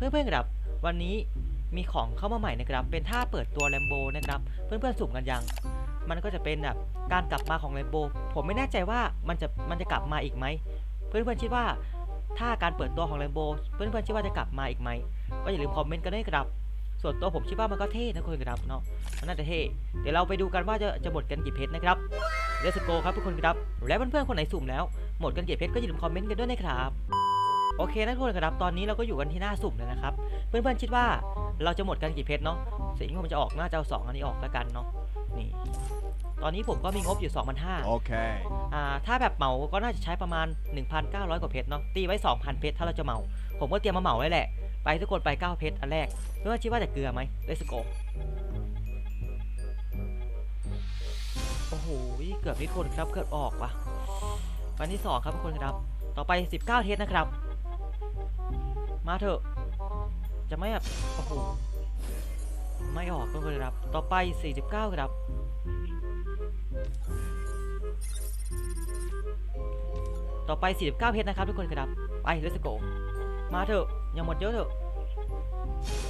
พื่อนๆครับ วันนี้มีของเข้ามาใหม่นะครับ เป็นท่าเปิดตัวแลมโบนะครับ เพื่อนๆสุ่มกันยัง มันก็จะเป็นแบบการกลับมาของแลมโบ ผมไม่แน่ใจว่ามันจะมันจะกลับมาอีกไหม เพื่อนๆคิดว่าถ้าการเปิดตัวของแลมโบ เพื่อนๆคิดว่าจะกลับมาอีกไหม ก็อย่าลืมคอมเมนต์กันด้วยครับ ส่วนตัวผมคิดว่ามันก็เท่นะคุณครับเนาะ มันน่าจะเท่ เดี๋ยวเราไปดูกันว่าจะจะหมดกันกี่เพชรนะครับ Let's go ครับทุกคนครับ และเพื่อนๆคนไหนสุ่มแล้ว หมดกันกี่เพชรก็อย่าลืมคอมเมนต์กันด้วยนะครับ โอเคนะทุกคนครับตอนนี้เราก็อยู่กันที่หน้าสุ่มแล้วนะครับ เพื่อนๆคิดว่าเราจะหมดกันกี่เพชรเนาะสิ่งที่ผมจะออกน่าจะเอาสองอันนี้ออกแล้วกันเนาะนี่ ตอนนี้ผมก็มีงบอยู่2,500 Okay. อ่าถ้าแบบเหมาก็น่าจะใช้ประมาณ 1,900 กว่าเพชรเนาะตีไว้ 2,000 เพชรถ้าเราจะเหมา ผมก็เตรียมมาเหมาไว้แหละ ไปทุกคนไป 9 เพชรอันแรกเพื่อนๆคิดว่าจะเกลือไหม Let's go โอ้โหเกือบนิดคนครับเกือบออกว่ะวันที่ 2 ครับทุกคนครับต่อไป 19 เทสนะครับ มาเถอะ จะไม่แบบโอ้โหไม่ออกทุกคนครับ ต่อไป 49 ครับ ต่อไป 49 เพชรนะครับทุกคนครับ ไป let's go มาเถอะยังหมดเยอะเถอะ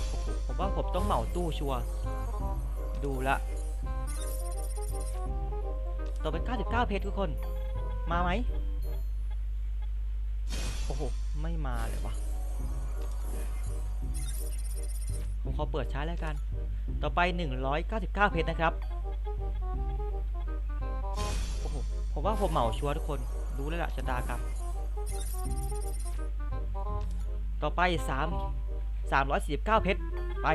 โอ้โหผมว่าผมต้องเหมาตู้ชัวดูละ ต่อไป 99 เพชรทุกคน มาไหม โอ้โห ไม่มาเลยวะ ผมขอเปิดใช้แล้วกัน ต่อไป 199 เพชรนะครับ โอ้โห ผมว่าผมเหมาชัวร์ทุกคน รู้แล้วล่ะชะตากรรมต่อไป 3 349 เพชร ไป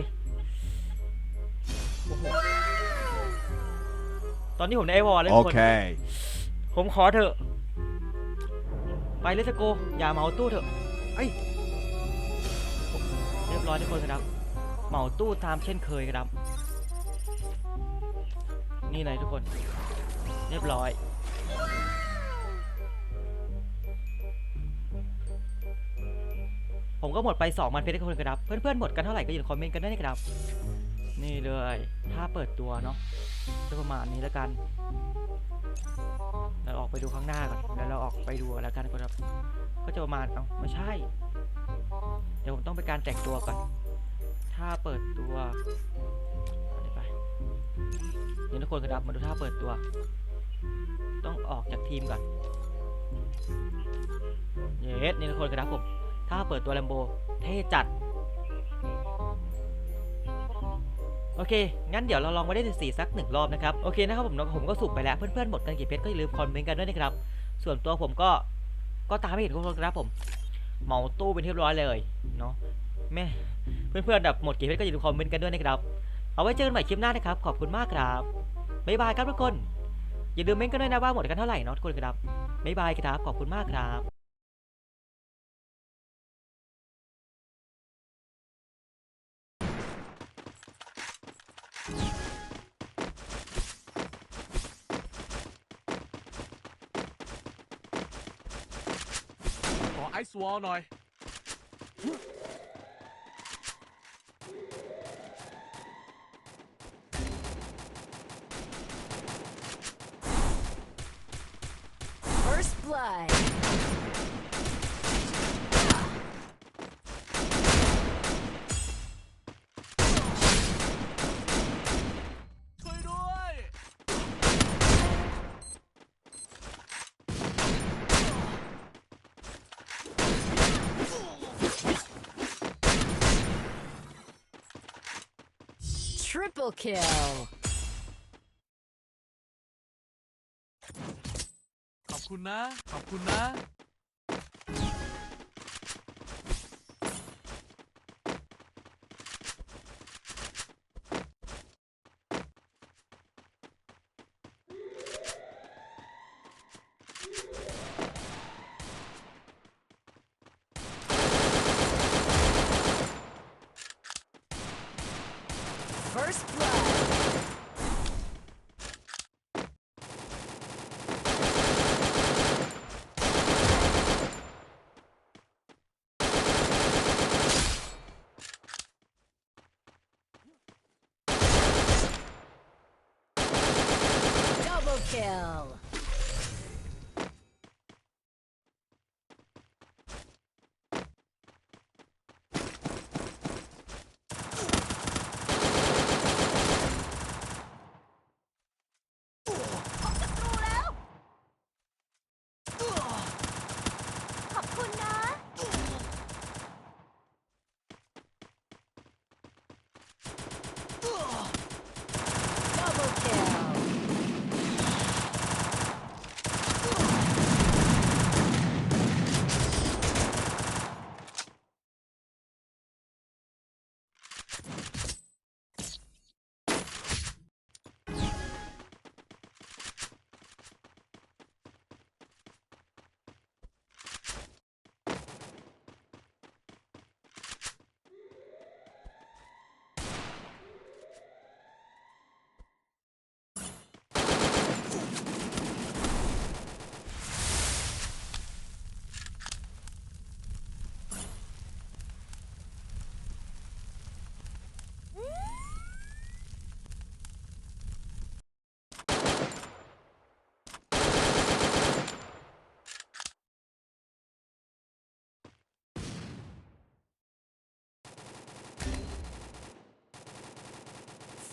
โอ้โห ตอนนี้ผมในไอวอลเลยทุกคน Okay. ผมขอเถอะ ไปเลสโก อย่าเหมาตู้เถอะ ไอ้ยเรียบร้อยทุกคนครับ เหมาตู้ตามเช่นเคยครับ นี่เลยทุกคน เรียบร้อย ผมก็หมดไป2มันเพชรทุกคนครับ เพื่อนๆหมดกันเท่าไหร่ก็อย่าลืมคอมเมนต์กันด้วยนะครับ นี่เลย ถ้าเปิดตัวเนาะจะประมาณนี้แล้วกัน เราออกไปดูข้างหน้าก่อน แล้วเราออกไปดูแล้วกันครับ ก็จะประมาณเอาไม่ใช่ เดี๋ยวผมต้องไปการแต่งตัวก่อน ถ้าเปิดตัวไปนี่ทุกคนครับมาดูท่าเปิดตัว ต้องออกจากทีมก่อน เยสนี่ทุกคนครับผม ถ้าเปิดตัวแลมโบ เท่จัด โอเค งั้นเดี๋ยวเราลองมาได้สี่สักหนึ่งรอบนะครับ โอเคนะครับผมผมก็สุ่มไปแล้ว เพื่อนๆหมดกันกี่เพชรก็อย่าลืมคอมเมนต์กันด้วยนะครับ ส่วนตัวผมก็ ก็ตามไม่เห็นทุกคนครับผม เหมาตู้เป็นที่เรียบร้อยเลยเนาะ แม่ เพื่อนๆแบบหมดกี่เพชรก็อย่าลืมคอมเมนต์กันด้วยนะครับ เอาไว้เจอกันใหม่คลิปหน้านะครับ ขอบคุณมากครับ บ๊ายบายครับทุกคน อย่าลืมเม้นต์กันด้วยนะว่าหมดกันเท่าไหร่เนาะทุกคนครับ บ๊ายบายครับ ขอบคุณมากครับ ไอซ์วอลหน่อย First blood. ช่วยด้วย Triple kill. ขอบคุณนะ ขอบคุณนะ First blood. Kill.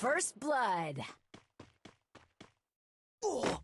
First Blood. Ugh.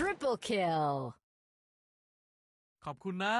Triple kill ขอบคุณนะ